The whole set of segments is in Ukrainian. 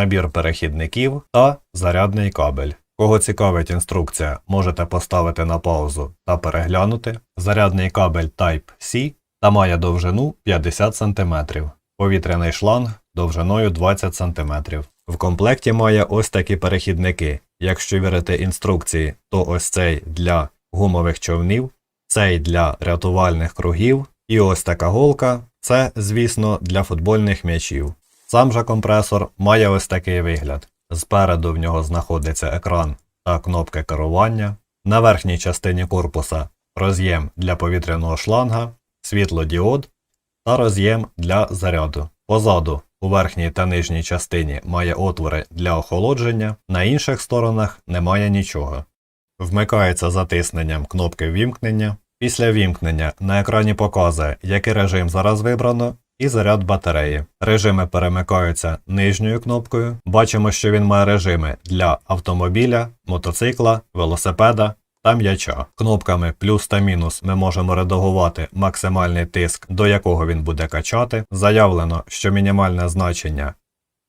набір перехідників та зарядний кабель. Кого цікавить інструкція, можете поставити на паузу та переглянути. Зарядний кабель Type-C та має довжину 50 см, повітряний шланг довжиною 20 см. В комплекті має ось такі перехідники. Якщо вірити інструкції, то ось цей для гумових човнів, цей для рятувальних кругів, і ось така голка це, звісно, для футбольних м'ячів. Сам же компресор має ось такий вигляд. Спереду в нього знаходиться екран та кнопки керування. На верхній частині корпуса роз'єм для повітряного шланга, світлодіод та роз'єм для заряду. Позаду у верхній та нижній частині має отвори для охолодження, на інших сторонах немає нічого. Вмикається затисненням кнопки вімкнення. Після вімкнення на екрані показує, який режим зараз вибрано, і заряд батареї. Режими перемикаються нижньою кнопкою. Бачимо, що він має режими для автомобіля, мотоцикла, велосипеда та м'яча. Кнопками плюс та мінус ми можемо редагувати максимальний тиск, до якого він буде качати. Заявлено, що мінімальне значення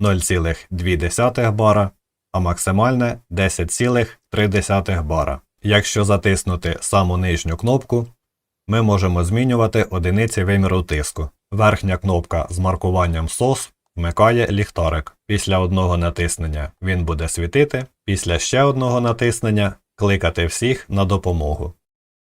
0,2 бара, а максимальне 10,3 бара. Якщо затиснути саму нижню кнопку, ми можемо змінювати одиниці виміру тиску. Верхня кнопка з маркуванням SOS вмикає ліхтарик. Після одного натиснення він буде світити, після ще одного натиснення кликати всіх на допомогу.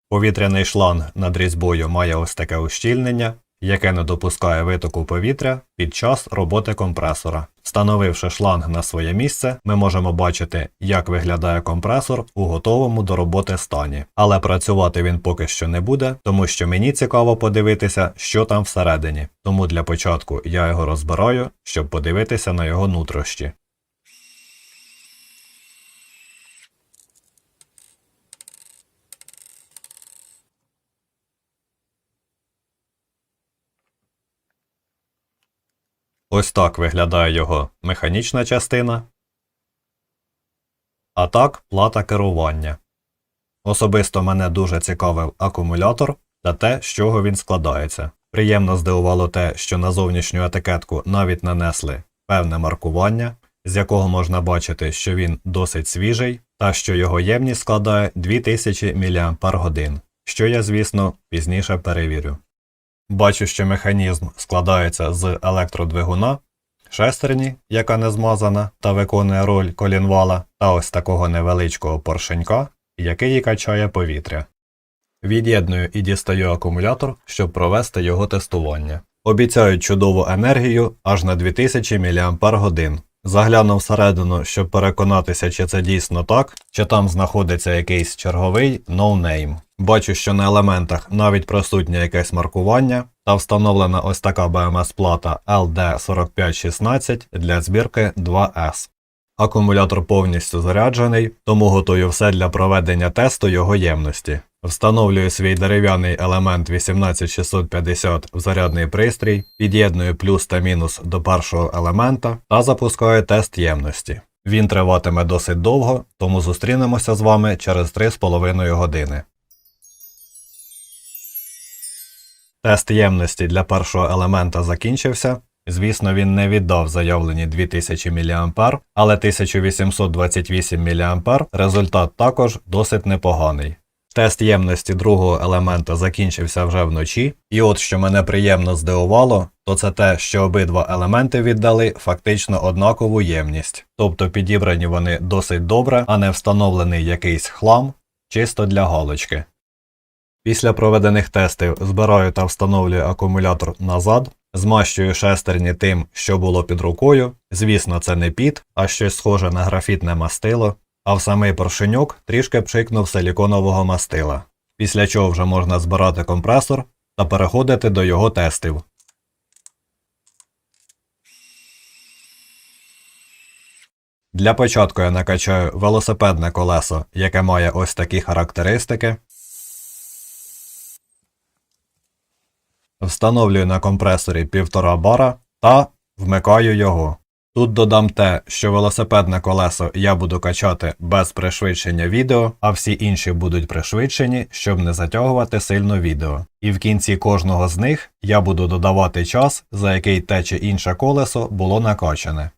Повітряний шланг над різьбою має ось таке ущільнення, яке не допускає витоку повітря під час роботи компресора. Встановивши шланг на своє місце, ми можемо бачити, як виглядає компресор у готовому до роботи стані. Але працювати він поки що не буде, тому що мені цікаво подивитися, що там всередині. Тому для початку я його розбираю, щоб подивитися на його нутрощі. Ось так виглядає його механічна частина. А так плата керування. Особисто мене дуже цікавив акумулятор та те, з чого він складається. Приємно здивувало те, що на зовнішню етикетку навіть нанесли певне маркування, з якого можна бачити, що він досить свіжий, та що його ємність складає 2000 мАч, що я, звісно, пізніше перевірю. Бачу, що механізм складається з електродвигуна, шестерні, яка не змазана та виконує роль колінвала, та ось такого невеличкого поршенька, який качає повітря. Від'єдную і дістаю акумулятор, щоб провести його тестування. Обіцяють чудову енергію аж на 2000 мАч. Заглянув всередину, щоб переконатися, чи це дійсно так, чи там знаходиться якийсь черговий ноунейм. Бачу, що на елементах навіть присутнє якесь маркування та встановлена ось така BMS-плата LD4516 для збірки 2S. Акумулятор повністю заряджений, тому готую все для проведення тесту його ємності. Встановлюю свій дерев'яний елемент 18650 в зарядний пристрій, під'єдную плюс та мінус до першого елемента та запускаю тест ємності. Він триватиме досить довго, тому зустрінемося з вами через 3,5 години. Тест ємності для першого елемента закінчився. Звісно, він не віддав заявлені 2000 мА, але 1828 мА результат також досить непоганий. Тест ємності другого елемента закінчився вже вночі, і от що мене приємно здивувало, то це те, що обидва елементи віддали фактично однакову ємність, тобто підібрані вони досить добре, а не встановлений якийсь хлам чисто для галочки. Після проведених тестів збираю та встановлюю акумулятор назад, змащую шестерні тим, що було під рукою. Звісно, це не під, а щось схоже на графітне мастило, а в самий поршеньок трішки пшикнув силіконового мастила, після чого вже можна збирати компресор та переходити до його тестів. Для початку я накачаю велосипедне колесо, яке має ось такі характеристики. Встановлюю на компресорі 1,5 бара та вмикаю його. Тут додам те, що велосипедне колесо я буду качати без пришвидшення відео, а всі інші будуть пришвидшені, щоб не затягувати сильно відео. І в кінці кожного з них я буду додавати час, за який те чи інше колесо було накачане.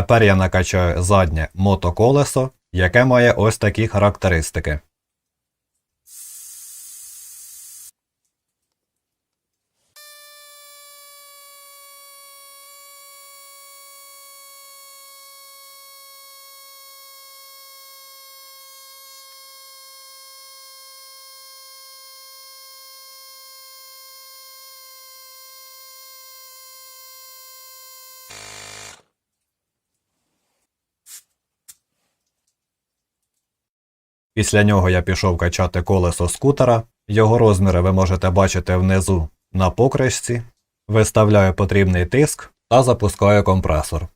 Тепер я накачаю заднє мотоколесо, яке має ось такі характеристики. Після нього я пішов качати колесо скутера. Його розміри ви можете бачити внизу на покришці. Виставляю потрібний тиск та запускаю компресор.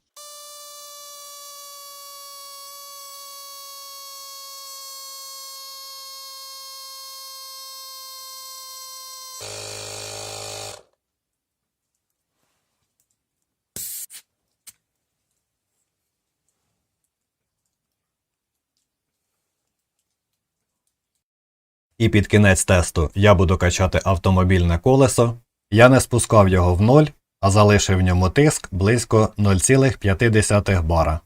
І під кінець тесту я буду качати автомобільне колесо. Я не спускав його в ноль, а залишив в ньому тиск близько 0,5 бара.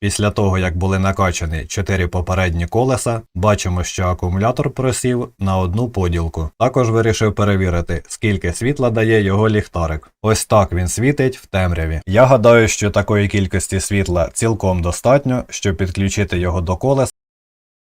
Після того, як були накачані 4 попередні колеса, бачимо, що акумулятор просів на одну поділку. Також вирішив перевірити, скільки світла дає його ліхтарик. Ось так він світить в темряві. Я гадаю, що такої кількості світла цілком достатньо, щоб підключити його до колеса